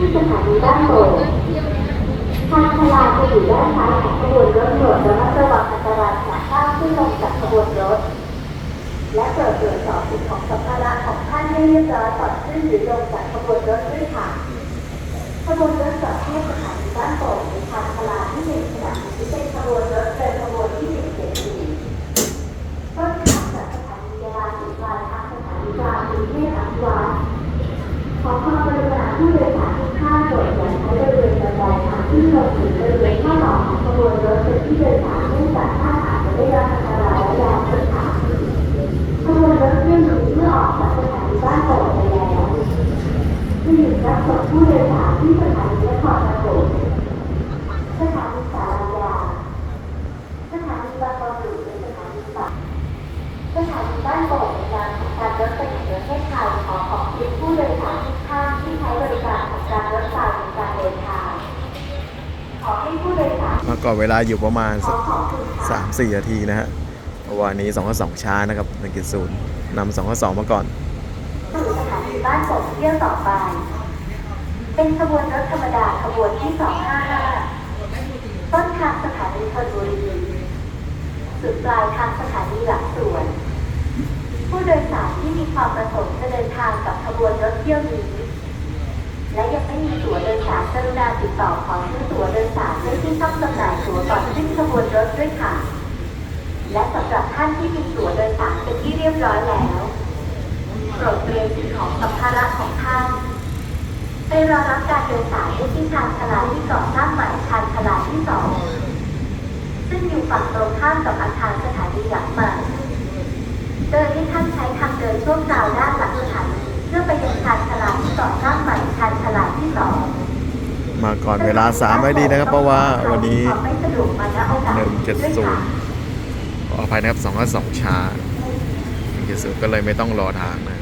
ที่สถานีบ้านโป่งทางชลาจะอยู่ด้านซ้ายของขบวนรถโด่วนระมัดระวังอันตรายจากข้าวที่ลงจากขบวนรถ และเปิดตรวจสอบสิ่งของสัมภาระของท่านให้เรียบร้อยต่อนขึ้นหรือลงจากขบวนรถด้วยค่ะขบวนรถจากที่สถานีบ้านโป่งในทางชลาที่หนึ่งสนามที่เป็นขบวนรถเป็นขบวนที่หนึ่งเจ็ดสี่ต้นทางจากสถานียาลาสีวานทางสถานีกลางกรุงเทพอภิวาสของ ยสารทุกท่านโปรดอย่าใช้บริเวณบันไดทางขึ้นลงหรือบริเวณข้างหลังของขบวนรถเป็นที่โดยสารเนื่องจากท่าอาจจะได้รับอันตรายและแรงกระทำขบวนรถเที่ยวนี้เมื่อออกจากสถานีบ้านโป่งไปแล้วจะหยุดรับส่งผู้โดยสารที่สถานีนครปฐมสถานีสารยาสถานีบางบอนหรือสถานีปักสถานีบ้านโป่งในการทำการรถไฟแห่งประเทศ ก่อนเวลาอยู่ประมาณสักสามสี่นาทีนะฮะวานี้2ข้อ2ช้านะครับหนึ่งกิศูนย์นำ2ข้อ2มาก่อนสู่สถานีบ้านโป่งเที่ยวต่อไป เป็นขบวนรถธรรมดาขบวนที่255ต้นทางสถานีธนบุรีสุดปลายทางสถานีหลักสวน ผู้โดยสารที่มีความประสงค์จะเดินทางกับขบวนรถเที่ยวนี้และยังไม่มีตั๋วโดยสารกรุณาติดต่อขอซื้อตั๋วโดยสาร ที่ช่องจำหน่ายตั๋วก่อนขึ้นขบวนรถด้วยค่ะ และสำหรับท่านที่มีตั๋วโดยสารเป็นที่เรียบร้อยแล้วโปรดเตรียมสิ่งของสัมภาระของท่านไปรอรับการโดยสารได้ที่ชานชาลาที่ก่อสร้างใหม่ชานชลาที่สองซึ่งอยู่ฝั่งตรงข้ามกับอาคารสถานีหลักใหม่โดยให้ท่านใช้ทางเดินช่วงราวด้านหลังสถานีเพื่อไปยังชานชาลาที่ก่อสร้างใหม่ชานชาลาที่สอง มาก่อนเวลา3ไว้ดีนะครับ เพราะว่าวันนี้ไม่สะดวกมาณโอกาสนี้ด้วยค่ะ170ขออภัยนะครับ2 2ช้า170ก็เลยไม่ต้องรอทางนะ